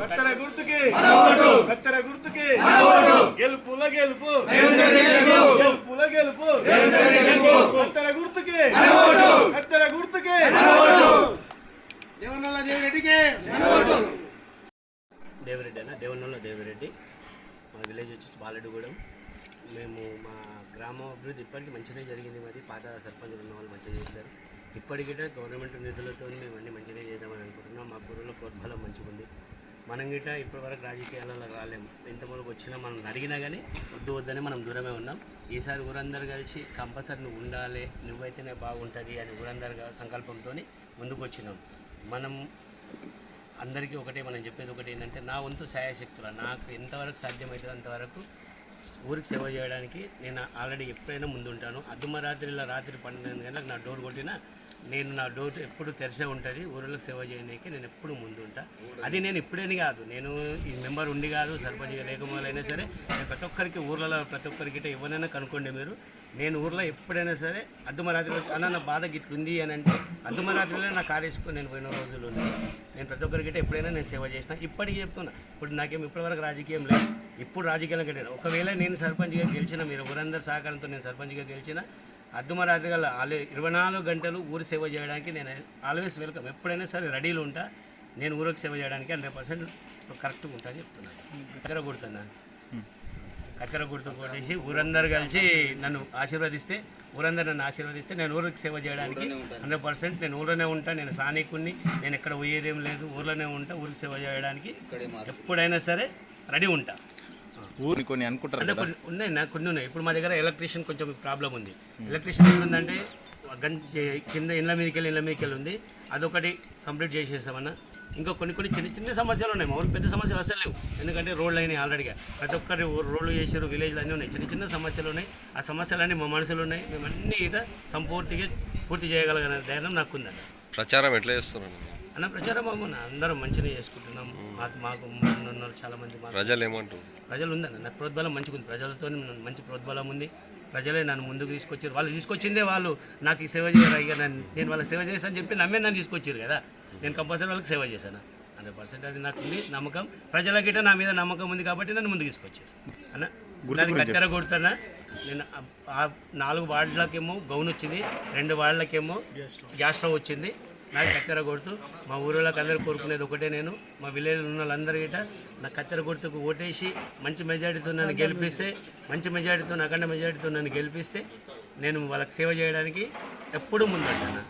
కత్తెర గుర్తుకి. కత్తెర గుర్తుకి. గెలుపుల గెలుపు గెలుపుల గెలుపు. కత్తెర గుర్తుకి. కత్తెర గుర్తుకి. దేవనల్ల దేవిరెడ్డికి. దేవిరెడ్డి అన్న దేవనూరులో దేవిరెడ్డి. మా విలేజ్ వచ్చి బాలెడ్డిగూడెం మేము మా గ్రామం అభివృద్ధి ఇప్పటికీ మంచిగా జరిగింది. మాది పాత సర్పంచులు ఉన్న వాళ్ళు మంచిగా చేశారు. ఇప్పటికీ గవర్నమెంట్ నిధులతో మేము అన్ని మంచిగా చేద్దామని అనుకుంటున్నాం. మా గురువుల ప్రోద్బలం మంచిగా ఉంది మనం గిట్ట ఇప్పటివరకు రాజకీయాలలో రాలేము. ఎంతవరకు వచ్చినా మనం అడిగినా కానీ వద్దు వద్దని మనం దూరమే ఉన్నాం. ఈసారి ఊరందరూ కలిసి కంపల్సరీ నువ్వు ఉండాలి నువ్వైతేనే బాగుంటుంది అని ఊరందరు సంకల్పంతో ముందుకు వచ్చినాం మనం అందరికీ ఒకటే మనం చెప్పేది ఒకటి ఏంటంటే నా వంతు శాయశక్తుల నాకు ఎంతవరకు సాధ్యమవుతుందో అంతవరకు ఊరికి సేవ చేయడానికి నేను ఆల్రెడీ ఎప్పుడైనా ముందుంటాను. అర్ధమరాత్రిలో రాత్రి పన్నెండు గంటలకు నా డోర్ కొట్టినా నేను నా డోర్ ఎప్పుడు తెరిసే ఉంటుంది ఊరిలో సేవ చేయడానికి నేను ఎప్పుడు ముందుంటా. అది నేను ఇప్పుడేని కాదు నేను ఈ మెంబర్ ఉండి కాదు సర్పంచ్గా లేకపోయినా సరే నేను ప్రతి ఒక్కరికి ఊర్లలో ప్రతి ఒక్కరికి ఎవరైనా కనుక్కోండి మీరు. నేను ఊర్లో ఎప్పుడైనా సరే అర్ధమరాత్రి రోజు అన్న నా బాధ గిట్లుంది అని అంటే అర్ధమరాత్రిలో నా కారు వేసుకొని నేను పోయిన రోజులు ఉన్నాయి. నేను ప్రతి ఒక్కరికి ఎప్పుడైనా నేను సేవ చేసిన ఇప్పటికీ చెప్తున్నా. ఇప్పుడు నాకేం ఇప్పటివరకు రాజకీయం లేదు. ఇప్పుడు రాజకీయాలు గెలిచాను ఒకవేళ నేను సర్పంచ్గా గెలిచిన మీరు ఊరందరి సహకారంతో నేను సర్పంచ్గా గెలిచిన అర్ధమరాత్రి గల ఆలే ఇరవై నాలుగు గంటలు ఊరు సేవ చేయడానికి నేను ఆల్వేస్ వెల్కమ్. ఎప్పుడైనా సరే రెడీలో ఉంటా. నేను ఊరికి సేవ చేయడానికి హండ్రెడ్ పర్సెంట్ కరెక్ట్గా ఉంటా అని చెప్తున్నాను దగ్గర కొడుతున్నా కత్తెర గుర్తు కొట్టేసి ఊరందరూ కలిసి నన్ను ఆశీర్వదిస్తే ఊరందరూ నన్ను ఆశీర్వదిస్తే నేను ఊరికి సేవ చేయడానికి హండ్రెడ్ పర్సెంట్ నేను ఊళ్ళోనే ఉంటా. నేను స్థానికుని నేను ఎక్కడ పోయేదేం లేదు. ఊర్లోనే ఉంటా. ఊరికి సేవ చేయడానికి ఎప్పుడైనా సరే రెడీ ఉంటా. ఊరిని కొన్ని అనుకుంటారు అంటే కొన్ని ఉన్నాయి నాకు కొన్ని ఉన్నాయి. ఇప్పుడు మా దగ్గర ఎలక్ట్రీషియన్ కొంచెం ప్రాబ్లం ఉంది. ఎలక్ట్రీషియన్ ఎట్లుందంటే గంజి కింద ఇళ్ళ మీదకి వెళ్ళి ఇళ్ళ మీదకి వెళ్ళి ఉంది. అదొకటి కంప్లీట్ చేసేసామన్నా ఇంకా కొన్ని కొన్ని చిన్న చిన్న సమస్యలు ఉన్నాయి. మామూలు పెద్ద సమస్యలు అసలు లేవు. ఎందుకంటే రోడ్లు అయినాయి ఆల్రెడీగా. ప్రతి ఒక్కరి రోడ్లు చేసారు విలేజ్లు అన్నీ ఉన్నాయి. చిన్న చిన్న సమస్యలు ఉన్నాయి. ఆ సమస్యలన్నీ మా మనసులో ఉన్నాయి. మేము అన్నీ ఇట సంపూర్తిగా పూర్తి చేయగలిగిన ధైర్యం నాకు ఉందండి ప్రచారం ఎట్లా చేస్తున్నారు? అన్న ప్రచారం అమ్మ అందరం మంచిగా చేసుకుంటున్నాం. మాకు మాకు వాళ్ళు చాలా మంది మాకు ప్రజలు ఏమంటారు ప్రజలు ఉందన్న నాకు ప్రోద్బలం మంచిగా ఉంది ప్రజలతో మంచి ప్రోద్బలం ఉంది. ప్రజలే నన్ను ముందుకు తీసుకొచ్చారు. వాళ్ళు తీసుకొచ్చిందే వాళ్ళు. నాకు ఈ సేవ చేయరు అయ్యా నన్ను నేను వాళ్ళకి సేవ చేస్తాను చెప్పి నమ్మే నన్ను తీసుకొచ్చారు కదా. నేను కంపల్సరీ వాళ్ళకి సేవ చేశాను. హండ్రెడ్ పర్సెంట్ అది నాకు ఉంది నమ్మకం. ప్రజలకిట నా మీద నమ్మకం ఉంది కాబట్టి నన్ను ముందుకు తీసుకొచ్చారు. అన్న నాది కత్తెర కొడుతున్నా. నేను నాలుగు వార్డులకేమో గౌన్ వచ్చింది. రెండు వార్డులకేమో గ్యాస్ స్టవ్ వచ్చింది. నాకు కత్తెర కొడుతూ మా ఊరిలోకి అందరూ కోరుకునేది ఒకటే నేను. మా విలేజ్లో ఉన్న వాళ్ళందరూ గిట నా కత్తెర కొడుతుకు ఓటేసి మంచి మెజారిటీతో నన్ను గెలిపిస్తే మంచి మెజారిటీతో నాకంటే మెజారిటీతో నన్ను గెలిపిస్తే నేను వాళ్ళకి సేవ చేయడానికి ఎప్పుడూ ముందంటాను